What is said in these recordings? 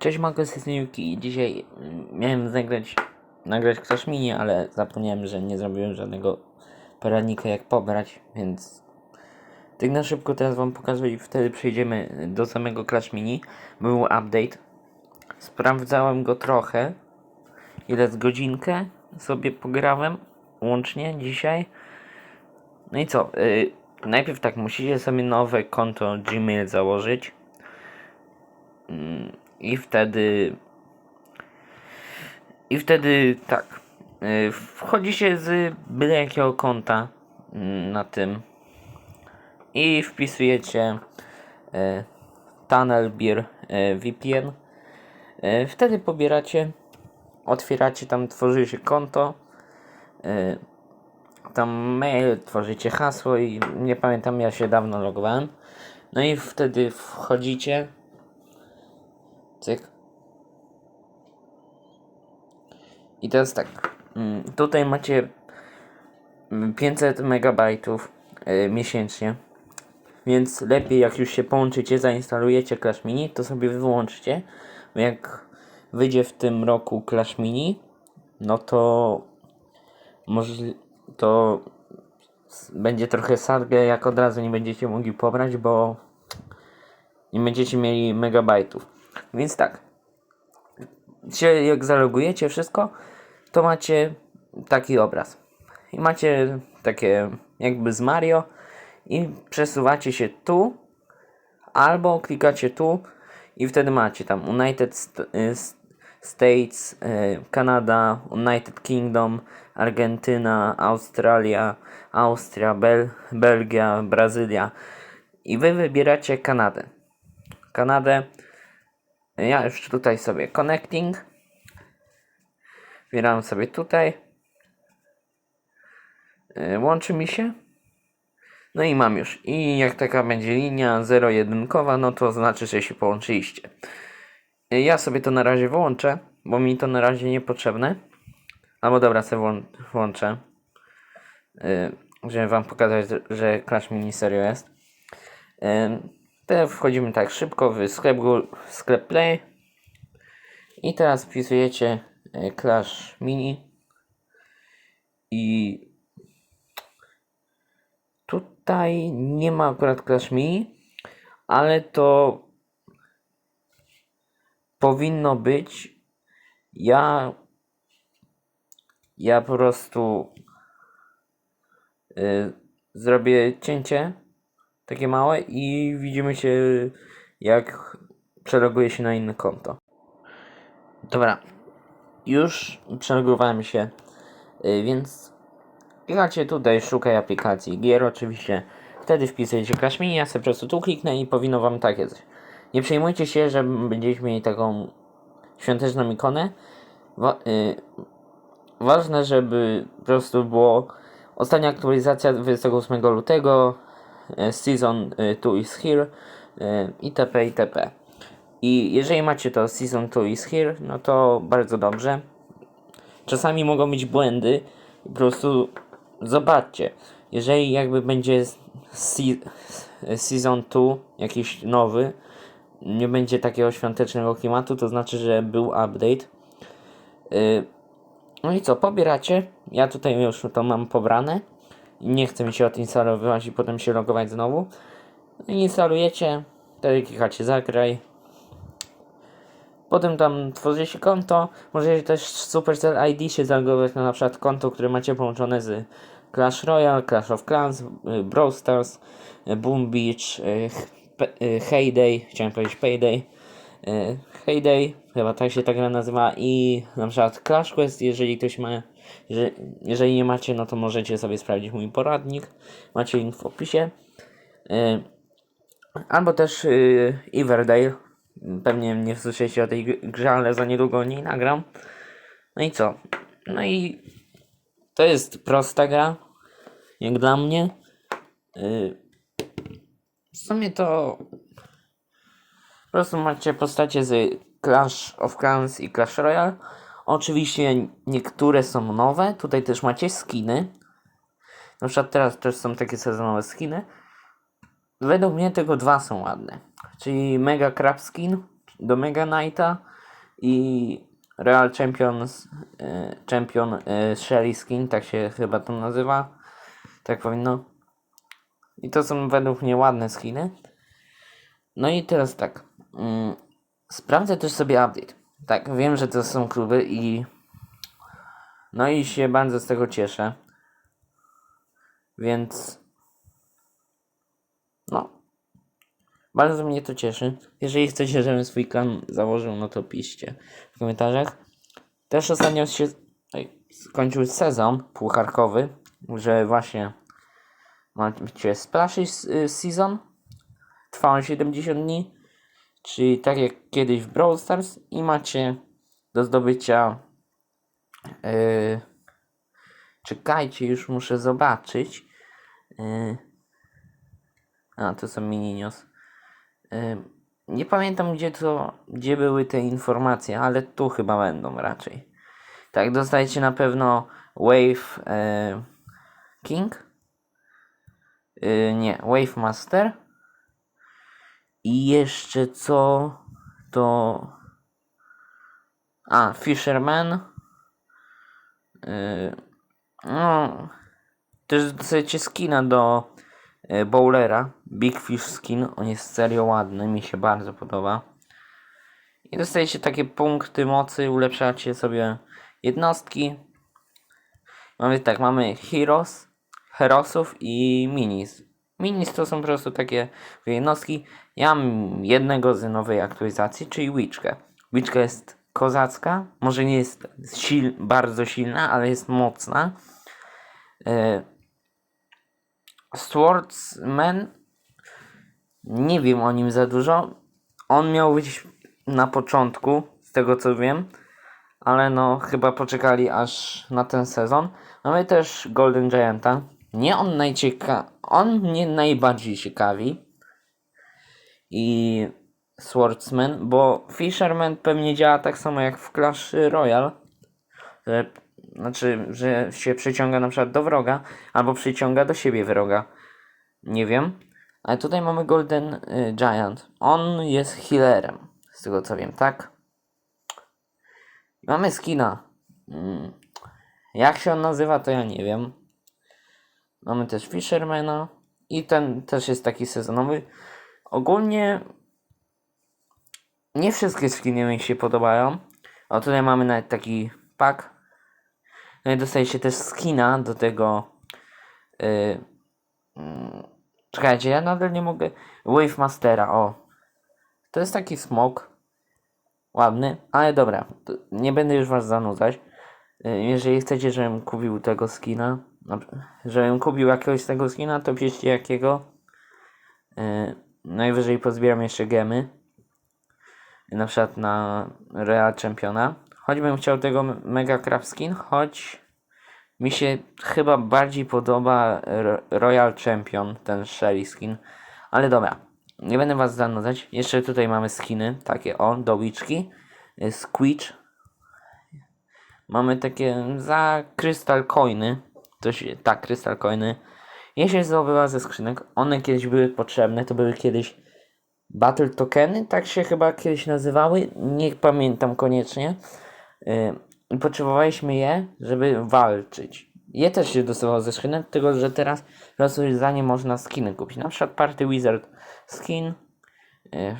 Cześć magazynki. Dzisiaj mm, miałem nagrać, nagrać Clash Mini, ale zapomniałem, że nie zrobiłem żadnego poradnika jak pobrać, więc tak na szybko teraz wam pokażę i wtedy przejdziemy do samego Clash Mini. Był update. Sprawdzałem go trochę. Ile z godzinkę sobie pograłem łącznie dzisiaj. No i co? Yy, najpierw tak, musicie sobie nowe konto Gmail założyć. I wtedy. I wtedy tak. y, Wchodzi się z byle jakiego konta mm, na tym. I wpisujecie y, Tunnel Beer y, VPN. Wtedy pobieracie. Otwieracie tam, tworzycie konto. Tam mail, tworzycie hasło i nie pamiętam, ja się dawno logowałem. No i wtedy wchodzicie. Cyk. I teraz tak. mm, Tutaj macie mm, 500 megabajtów y, miesięcznie. Więc lepiej jak już się połączycie, zainstalujecie Clash Mini, to sobie wyłączcie. Jak wyjdzie w tym roku Clash Mini, no to może to będzie trochę sadge, jak od razu nie będziecie mogli pobrać, bo nie będziecie mieli megabajtów. Więc tak. Się, jak zalogujecie wszystko, to macie taki obraz. I macie takie jakby z Mario i przesuwacie się tu albo klikacie tu i wtedy macie tam United y, States, y, Kanada, United Kingdom, Argentyna, Australia, Austria, Bel- Belgia, Brazylia. I wy wybieracie Kanadę. Kanadę. Ja już tutaj sobie connecting. Wybieram sobie tutaj. Yy, Łączy mi się. No i mam już. I jak taka będzie linia zero-jedynkowa, no to znaczy, że się połączyliście. Yy, Ja sobie to na razie wyłączę, bo mi to na razie niepotrzebne. Albo dobra, sobie włą- włączę. Yy, żeby wam pokazać, że Clash Mini serio jest. Teraz wchodzimy tak szybko w sklep, Google- sklep Play. I teraz wpisujecie e, Clash Mini. I tutaj nie ma akurat Clash Mini, ale to powinno być. Ja ja po prostu y, zrobię cięcie takie małe i widzimy się jak przeloguje się na inne konto. Dobra, już przelogowałem się, y, więc klikacie tutaj szukaj aplikacji gier oczywiście, wtedy wpisujecie Clash Mini, ja sobie po prostu tu kliknę i powinno wam takie coś. Nie przejmujcie się, że będziecie mieli taką świąteczną ikonę. Wa- y, ważne, żeby po prostu było ostatnia aktualizacja 28 lutego, Season 2 is here, e, itp. itp. I jeżeli macie to Season 2 is here, no to bardzo dobrze. Czasami mogą być błędy, po prostu zobaczcie. Jeżeli jakby będzie se- Season 2 jakiś nowy, nie będzie takiego świątecznego klimatu, to znaczy, że był update. No i co, pobieracie. Ja tutaj już to mam pobrane. Nie chcę mi się odinstalowywać i potem się logować znowu. No instalujecie. Wtedy klikacie zagraj. Potem tam tworzycie konto. Możecie też Supercell ID się zalogować na, na przykład konto, które macie połączone z Clash Royale, Clash of Clans, y, Brawl Stars, y, Boom Beach, y, Heyday, chciałem powiedzieć Payday. Heyday, chyba tak się ta gra nazywa i na przykład Clash Quest, jeżeli ktoś ma, jeżeli, nie macie, no to możecie sobie sprawdzić mój poradnik, macie link w opisie. Y, Albo też y, Everdale, pewnie nie słyszeliście o tej gr- grze, ale za niedługo o niej nagram. No i co? No i to jest prosta gra, jak dla mnie. Y, w sumie to po prostu macie postacie z Clash of Clans i Clash Royale. Oczywiście niektóre są nowe. Tutaj też macie skiny. Na przykład teraz też są takie sezonowe skiny. Według mnie tylko dwa są ładne. Czyli Mega Crab Skin do Mega Knighta i Real Champions, e, Champion e, Sherry Skin, tak się chyba to nazywa. Tak powinno. I to są według mnie ładne skiny. No i teraz tak. Mm, sprawdzę też sobie update. Tak, wiem, że to są kluby i. No i się bardzo z tego cieszę. Więc. No. Bardzo mnie to cieszy. Jeżeli chcecie, żebym swój klan założył, no to piszcie w komentarzach. Też ostatnio się skończył sezon pucharkowy, że właśnie macie Splashy y, Season. Trwa on 70 dni, czyli tak jak kiedyś w Brawl Stars i macie do zdobycia yy, czekajcie, już muszę zobaczyć yy, a, to są mini news Ym, Nie pamiętam gdzie to, gdzie były te informacje, ale tu chyba będą raczej. Tak, dostajecie na pewno Wave e, King. Y, nie, Wave Master. I jeszcze co to. A, Fisherman. Y, no. Też dostajecie skina do e, Bowlera. Big Fish Skin. On jest serio ładny, mi się bardzo podoba. I dostajecie takie punkty mocy, ulepszacie sobie jednostki. Mamy tak, mamy Heroes, Herosów i Minis. Minis to są po prostu takie jednostki. Ja mam jednego z nowej aktualizacji, czyli Witchkę. Witchka jest kozacka, może nie jest sil bardzo silna, ale jest mocna. E, Swordsman nie wiem o nim za dużo. On miał być na początku, z tego co wiem, ale no chyba poczekali aż na ten sezon. Mamy też Golden Gianta. Nie on najcieka... On mnie najbardziej ciekawi. I Swordsman, bo Fisherman pewnie działa tak samo jak w Clash Royale. Że, znaczy, że się przyciąga na przykład do wroga, albo przyciąga do siebie wroga. Nie wiem. Ale tutaj mamy Golden y, Giant. On jest healerem, z tego co wiem, tak? Mamy skina. Mm. Jak się on nazywa, to ja nie wiem. Mamy też Fishermana. I ten też jest taki sezonowy. Ogólnie nie wszystkie skiny mi się podobają. O tutaj mamy nawet taki pack. No i dostaje się też skina do tego. Yy, czekajcie, ja nadal nie mogę. Wave Mastera, o. To jest taki smok. Ładny, ale dobra. Nie będę już was zanudzać. Yy, Jeżeli chcecie, żebym kupił tego skina, żebym kupił jakiegoś tego skina, to piszcie jakiego. Yy, najwyżej pozbieram jeszcze gemy. Na przykład na Real Championa. Choćbym chciał tego Mega Craft Skin, choć mi się chyba bardziej podoba Ro- Royal Champion, ten Shelly Skin. Ale dobra, nie będę was zanudzać. Jeszcze tutaj mamy skiny, takie o, dowiczki. Y, Squitch. Mamy takie za Crystal Coiny. To się, tak, Crystal Coiny. Je się zdobywa ze skrzynek. One kiedyś były potrzebne, to były kiedyś Battle Tokeny, tak się chyba kiedyś nazywały. Nie pamiętam koniecznie. Yy, potrzebowaliśmy je, żeby walczyć. Je też się dostawało ze skrzynek, tylko że teraz za nie można skiny kupić. Na przykład Party Wizard Skin. Yy,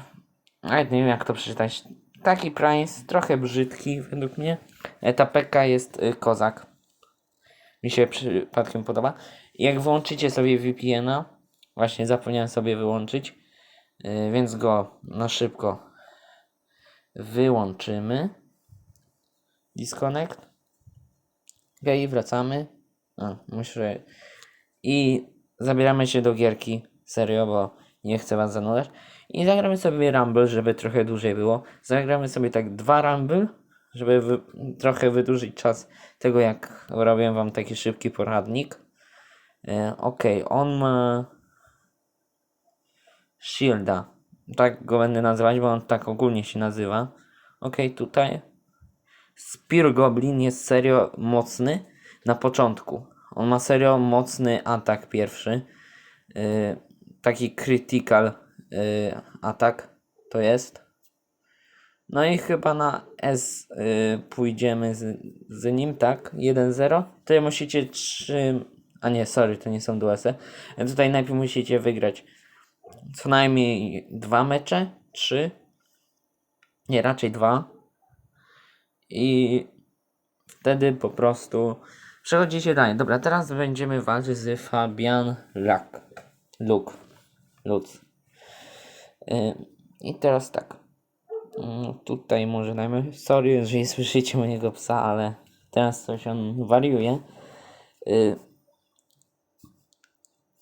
nawet nie wiem jak to przeczytać. Taki price, trochę brzydki według mnie. E, Ta peka jest y, kozak. Mi się przypadkiem podoba. Jak włączycie sobie VPN-a, właśnie zapomniałem sobie wyłączyć, yy, więc go na szybko wyłączymy. Disconnect. Ok, wracamy. A, muszę. I zabieramy się do gierki. Serio, bo nie chcę was zanudzać. I zagramy sobie Rumble, żeby trochę dłużej było. Zagramy sobie tak dwa Rumble, żeby wy, trochę wydłużyć czas tego, jak robię wam taki szybki poradnik. E, ok, on ma Shielda. Tak go będę nazywać, bo on tak ogólnie się nazywa. Ok, tutaj. Spear Goblin jest serio mocny na początku. On ma serio mocny atak pierwszy. Yy, taki critical yy, atak to jest. No i chyba na S y, pójdziemy z, z nim, tak? 1-0. Tutaj musicie 3. A nie, sorry, to nie są duelsy. E, Tutaj najpierw musicie wygrać co najmniej dwa mecze, trzy. Nie, raczej dwa. I wtedy po prostu przechodzicie dalej. Dobra, teraz będziemy walczyć z Fabian Lak. Luk. Lutz. Y, I teraz tak. Mm, Tutaj może dajmy. Sorry, jeżeli słyszycie mojego psa, ale teraz coś on wariuje. Y,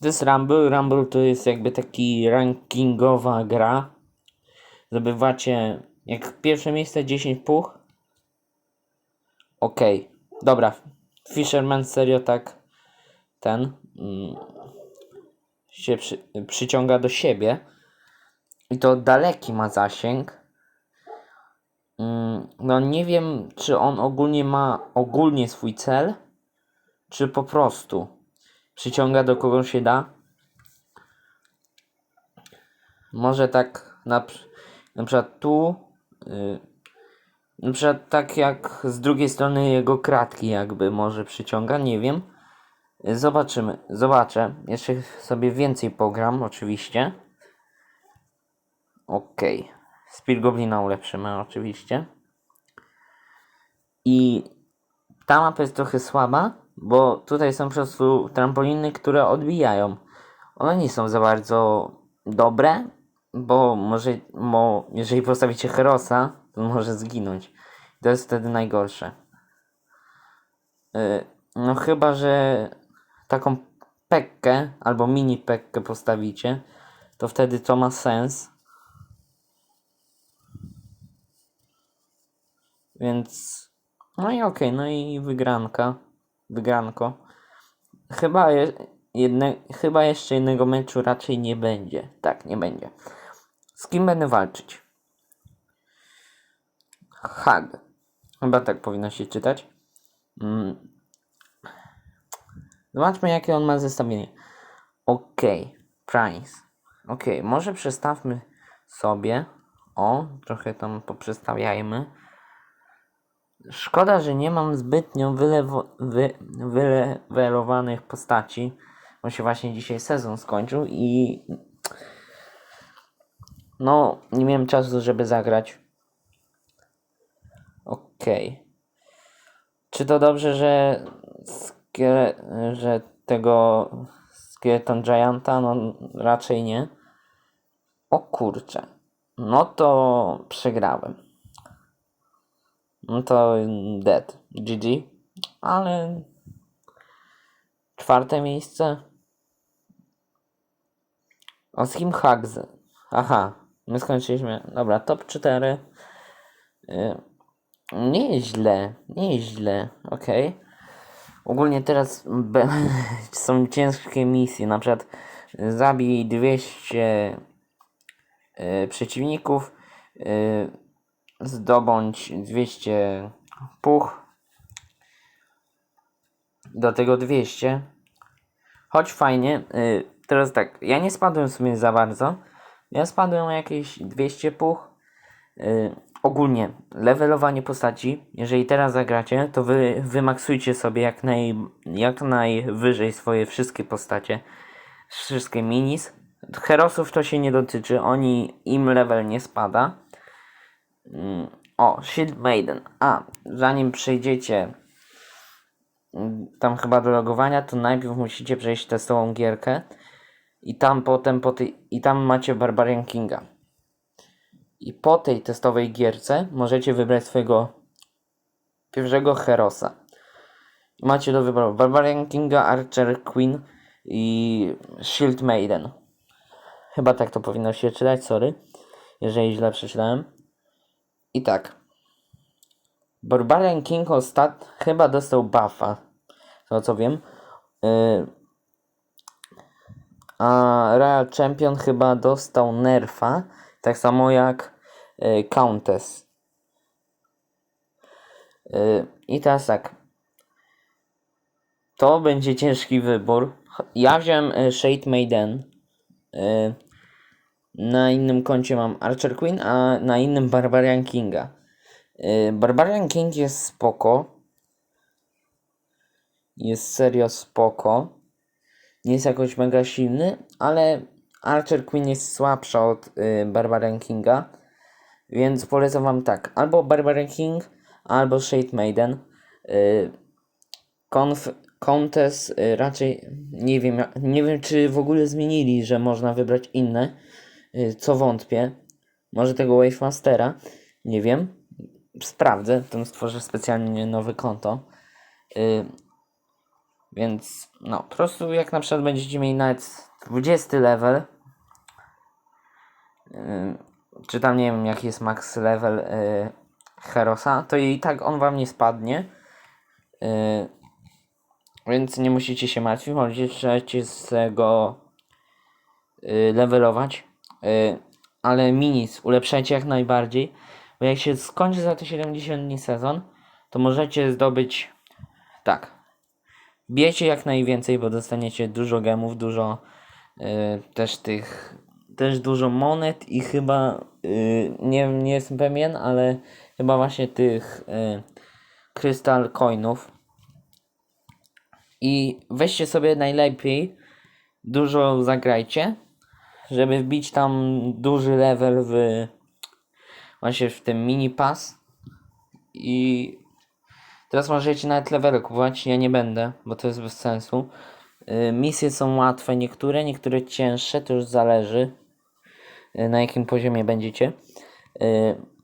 jest Rumble. Rumble to jest jakby taki rankingowa gra. Zdobywacie jak pierwsze miejsce 10 puch. Okej, dobra. Fisherman serio tak ten mm, się przy, przyciąga do siebie. I to daleki ma zasięg. Mm, No nie wiem, czy on ogólnie ma ogólnie swój cel, czy po prostu przyciąga do kogo się da. Może tak na, na przykład tu, y, na przykład tak jak z drugiej strony jego kratki jakby może przyciąga, nie wiem. Zobaczymy, zobaczę. Jeszcze sobie więcej pogram oczywiście. Okej. Okay. Speed Goblina ulepszymy oczywiście. I ta mapa jest trochę słaba, bo tutaj są po prostu trampoliny, które odbijają. One nie są za bardzo dobre, bo może, mo, jeżeli postawicie Herosa, to może zginąć. To jest wtedy najgorsze. Y, no chyba, że taką pekkę albo mini pekkę postawicie, to wtedy to ma sens. Więc no i okej, no i wygranka. Wygranko. Chyba, je, jedne, chyba jeszcze jednego meczu raczej nie będzie. Tak, nie będzie. Z kim będę walczyć? Hag. Chyba tak powinno się czytać. Mm. Zobaczmy, jakie on ma zestawienie. Okej, price. Okej, może przestawmy sobie. O, trochę tam poprzestawiajmy. Szkoda, że nie mam zbytnio wylewo, wy, wylewelowanych postaci, bo się właśnie dzisiaj sezon skończył i no, nie miałem czasu, żeby zagrać. Okej. Czy to dobrze, że, skie, że tego Skeleton Gianta? No, raczej nie. O kurczę. No to przegrałem. No to dead. GG. Ale czwarte miejsce. O kim Hugs? Aha, my skończyliśmy. Dobra, top 4. Y, Nieźle, nieźle, okej. Ogólnie teraz są ciężkie misje, na przykład zabij 200 y, przeciwników, y, zdobądź 200 puch, do tego 200. Choć fajnie, y, teraz tak, ja nie spadłem sobie za bardzo, ja spadłem jakieś 200 puch. Y, ogólnie, levelowanie postaci, jeżeli teraz zagracie, to wy wymaksujcie sobie jak, naj, jak najwyżej swoje wszystkie postacie, wszystkie minis. Herosów to się nie dotyczy, oni, im level nie spada. Mm, O, Shield Maiden. A, zanim przejdziecie mm, tam chyba do logowania, to najpierw musicie przejść testową gierkę i tam potem po tej, i tam macie Barbarian Kinga. I po tej testowej gierce możecie wybrać swojego pierwszego Herosa. I macie do wyboru Barbarian Kinga, Archer Queen i Shield Maiden. Chyba tak to powinno się czytać, sorry, jeżeli źle przeczytałem. I tak. Barbarian King ostat chyba dostał buffa. Tego co wiem. Yy, a Real Champion chyba dostał nerfa. Tak samo jak yy, Countess. Yy, I teraz tak. To będzie ciężki wybór. Ja wziąłem y, Shade Maiden. Y, Na innym koncie mam Archer Queen, a na innym Barbarian Kinga. Yy, Barbarian King jest spoko. Jest serio spoko. Nie jest jakoś mega silny, ale Archer Queen jest słabsza od y, Barbarian Kinga. Więc polecam wam tak. Albo Barbarian King, albo Shade Maiden. Y, Conf, Contest y, raczej nie wiem, nie wiem czy w ogóle zmienili, że można wybrać inne, y, co wątpię. Może tego Wave Mastera, nie wiem. Sprawdzę, to stworzę specjalnie nowe konto. Y, więc no, po prostu jak na przykład będziecie mieli nawet 20 level, y, czy tam nie wiem jaki jest max level y, Herosa, to i tak on wam nie spadnie. Y, więc nie musicie się martwić, możecie z go y, levelować. Y, ale minis ulepszajcie jak najbardziej, bo jak się skończy za te 70 dni sezon, to możecie zdobyć tak. Bijecie jak najwięcej, bo dostaniecie dużo gemów, dużo y, też tych też dużo monet i chyba y, nie, nie jestem pewien, ale chyba właśnie tych y, krystal coinów. I weźcie sobie najlepiej, dużo zagrajcie, żeby wbić tam duży level w właśnie w tym mini pass. I teraz możecie nawet levele kupować, ja nie będę, bo to jest bez sensu. Y, Misje są łatwe, niektóre, niektóre cięższe, to już zależy y, na jakim poziomie będziecie. Y,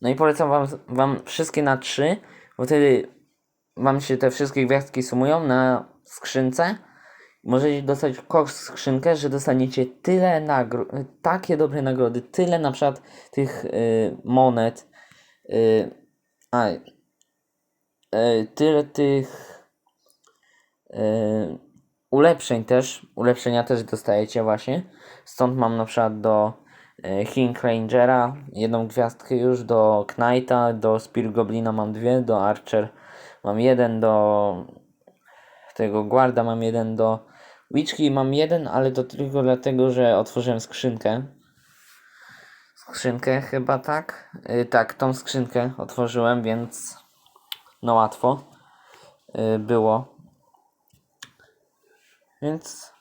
No i polecam wam, wam wszystkie na 3, bo wtedy wam się te wszystkie gwiazdki sumują na skrzynce. Możecie dostać kosz skrzynkę, że dostaniecie tyle nagród, takie dobre nagrody, tyle na przykład tych y, monet, y, a, y, tyle tych y, ulepszeń też, ulepszenia też dostajecie właśnie. Stąd mam na przykład do y, King Rangera jedną gwiazdkę już, do Knighta, do Spear Goblina mam dwie, do Archer mam jeden, do tego Guarda mam jeden, do Witchki mam jeden, ale to tylko dlatego, że otworzyłem skrzynkę. Skrzynkę chyba tak? Y, tak, tą skrzynkę otworzyłem, więc no łatwo y, było. Więc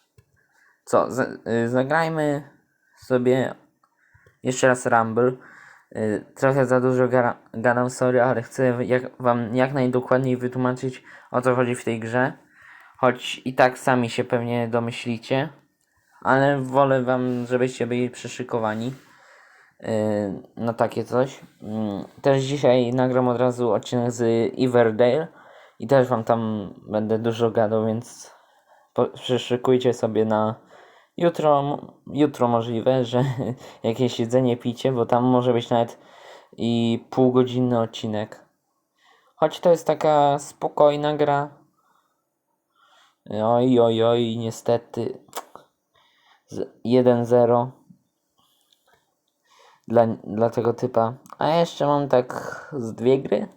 co, z, y, zagrajmy sobie jeszcze raz Rumble. Y, trochę za dużo gadam, sorry, ale chcę jak, wam jak najdokładniej wytłumaczyć o co chodzi w tej grze. Choć i tak sami się pewnie domyślicie, ale wolę wam, żebyście byli przyszykowani yy, na takie coś. Mm, Też dzisiaj nagram od razu odcinek z Everdale i też wam tam będę dużo gadał, więc po, przyszykujcie sobie na jutro, jutro możliwe, że jakieś jedzenie picie, bo tam może być nawet i półgodzinny odcinek. Choć to jest taka spokojna gra. Oj, oj, oj, niestety. Z- 1-0 dla, dla tego typa. A jeszcze mam tak z dwie gry.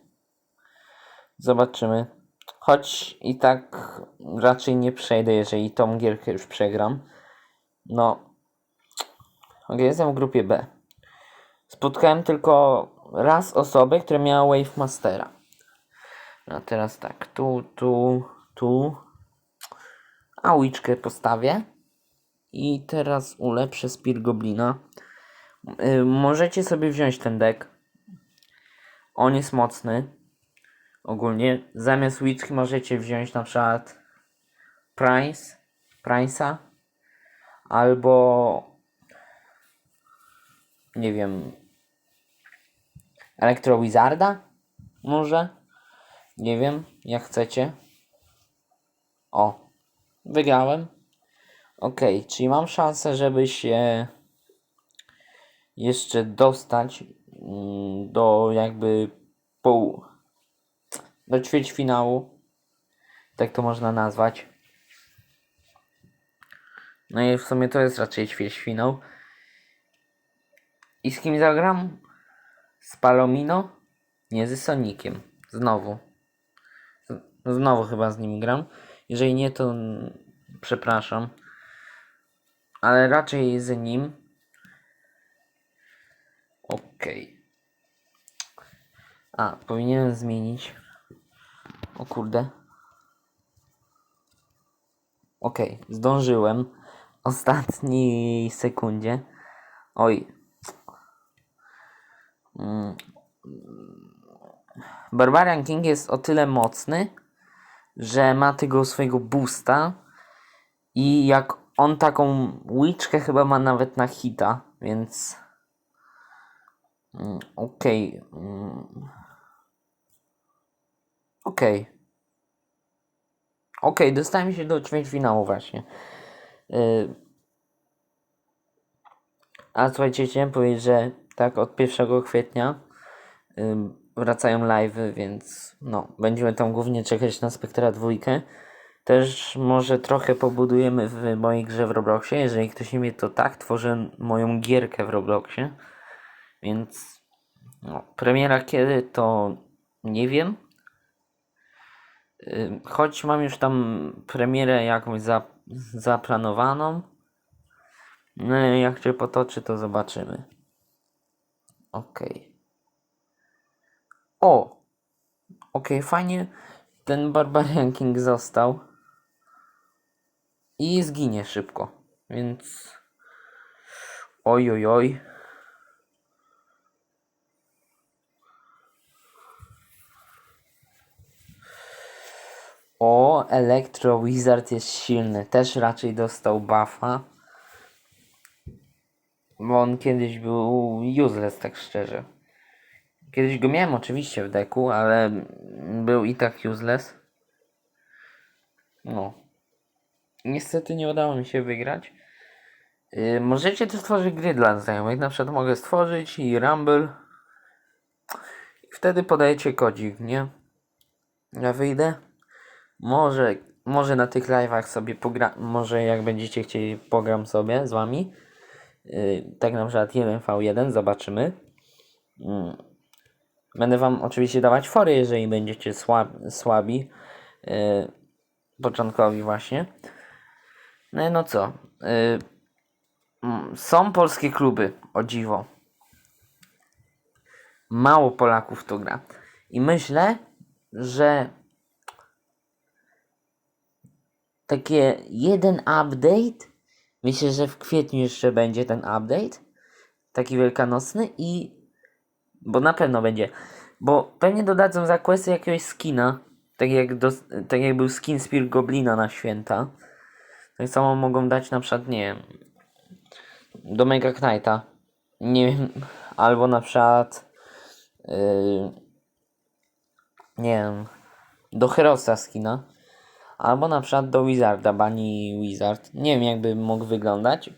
Zobaczymy. Choć i tak raczej nie przejdę, jeżeli tą gierkę już przegram. No. Ok, jestem w grupie B. Spotkałem tylko raz osobę, która miała Wave Mastera. No teraz tak, tu, tu, tu. A łyczkę postawię. I teraz ulepszę Spear Goblina. Y, możecie sobie wziąć ten deck. On jest mocny. Ogólnie. Zamiast łyczki możecie wziąć na przykład Price. Price'a. Albo nie wiem Elektro Wizarda? Może? Nie wiem, jak chcecie. O, wygrałem. Ok, czyli mam szansę, żeby się jeszcze dostać mm, do jakby pół, do ćwierćfinału. Tak to można nazwać. No i w sumie to jest raczej ćwierćfinał. I z kim zagram? Z Palomino? Nie, ze Sonikiem. Znowu. Z- Znowu chyba z nim gram. Jeżeli nie, to przepraszam. ale raczej z nim. Okej. A, powinienem zmienić. O kurde. Okej, zdążyłem. Ostatniej sekundzie. Oj. Mm. Barbarian King jest o tyle mocny, że ma tego swojego boosta i jak on taką łyczkę chyba ma nawet na hita, więc mm, okej. mm. Okej. Okej, dostałem się do ćwierćfinału właśnie. Yy. A słuchajcie, chciałem powiedzieć, że tak od 1 kwietnia wracają live'y, więc no, będziemy tam głównie czekać na Spektra dwójkę. Też może trochę pobudujemy w mojej grze w Robloxie. Jeżeli ktoś nie wie, to tak, tworzę moją gierkę w Robloxie. Więc no, premiera kiedy to nie wiem. Choć mam już tam premierę jakąś za, zaplanowaną. No jak się potoczy, to zobaczymy. Okej. O! Okej, fajnie. Ten Barbarian King został. I zginie szybko. Więc. Oj, oj, oj. O, Electro Wizard jest silny. Też raczej dostał buffa. Bo on kiedyś był useless, tak szczerze. Kiedyś go miałem oczywiście w deku, ale był i tak useless. No. Niestety nie udało mi się wygrać. Yy, możecie też stworzyć gry dla znajomych. Na przykład mogę stworzyć i Rumble. I wtedy podajecie kodzik, nie? Ja wyjdę. Może, może na tych live'ach sobie pogram. Może jak będziecie chcieli, pogram sobie z wami. Yy, tak na przykład 1v1, zobaczymy. Mm. Będę wam oczywiście dawać fory, jeżeli będziecie słab, słabi. Yy, początkowi właśnie. No no co? Yy, są polskie kluby, o dziwo. Mało Polaków to gra. I myślę, że takie jeden update. Myślę, że w kwietniu jeszcze będzie ten update. Taki wielkanocny i. Bo na pewno będzie. Bo pewnie dodadzą za questy jakiegoś skina. Tak jak, do, tak jak był skin Spear Goblina na święta. Tak samo mogą dać na przykład, nie wiem. Do Mega Knighta. Nie wiem. Albo na przykład. Yy, nie wiem. Do Herosa skina. Albo na przykład do Wizarda, Bunny Wizard. Nie wiem jakby mógł wyglądać.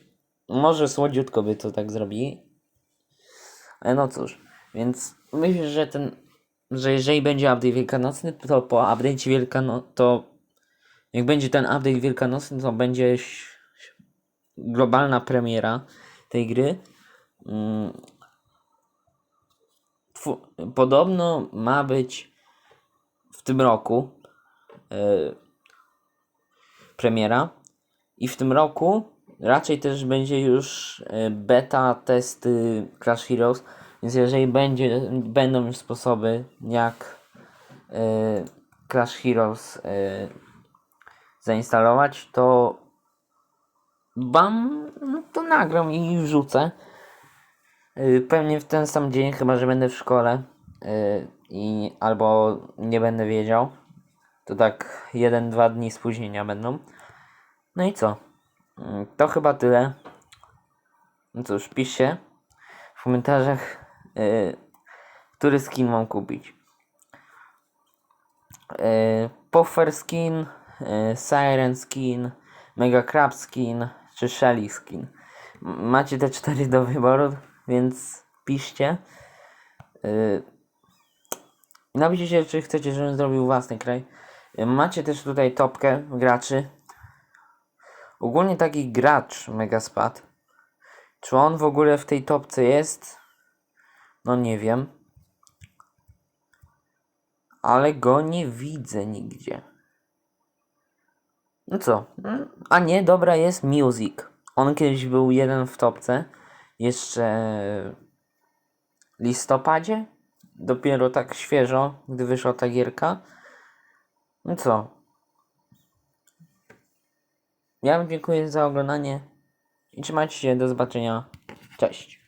Może słodziutko by to tak zrobili. Ale no cóż, więc myślę, że ten, że jeżeli będzie update wielkanocny, to po update'cie wielkanocnym, to jak będzie ten update wielkanocny, to będzie globalna premiera tej gry. Mm. Podobno ma być w tym roku. Yy, premiera. I w tym roku raczej też będzie już e, beta testy Clash Heroes. Więc jeżeli będzie, będą już sposoby jak e, Clash Heroes e, zainstalować, to bam, no to nagram i wrzucę. E, Pewnie w ten sam dzień, chyba że będę w szkole e, i albo nie będę wiedział. To tak jeden, dwa dni spóźnienia będą. No i co? To chyba tyle. No cóż, piszcie w komentarzach, yy, który skin mam kupić. Yy, Puffer skin, yy, Siren skin, Mega Crab skin czy Shelly skin. Macie te cztery do wyboru, więc piszcie. Yy, Napiszcie, czy chcecie, żebym zrobił własny kraj. Macie też tutaj topkę graczy. Ogólnie taki gracz Megaspad. Czy on w ogóle w tej topce jest? No nie wiem. Ale go nie widzę nigdzie. No co? Mm, A nie, dobra, jest Music. On kiedyś był jeden w topce. Jeszcze listopadzie. Dopiero tak świeżo, gdy wyszła ta gierka. No co? Ja wam dziękuję za oglądanie i trzymajcie się, do zobaczenia. Cześć.